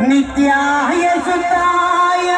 नित्याय सुताय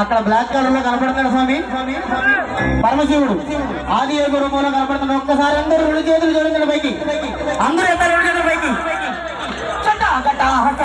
అక్కడ బ్లాక్ కలర్లో కనపడతాడు స్వామి. పరమశివుడు. ఆది గురుమూల కనపడుతున్నాడు. ఒక్కసారి అందరూ రెండు చేతులు జోడించండి పైకి. అందరూ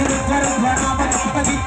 I'm gonna get to the hospital.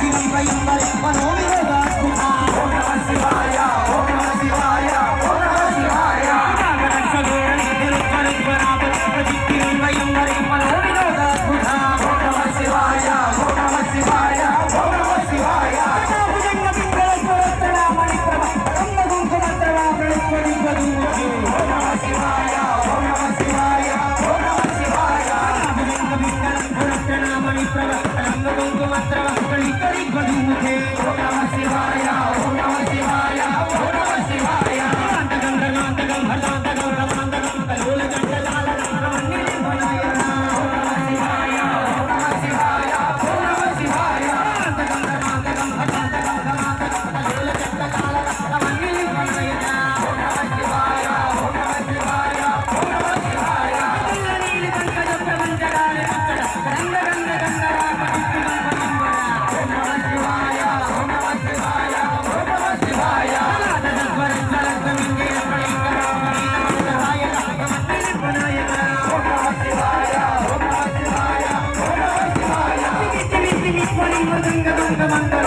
ಮಂಗ ಮಂಗ ಮಂಗ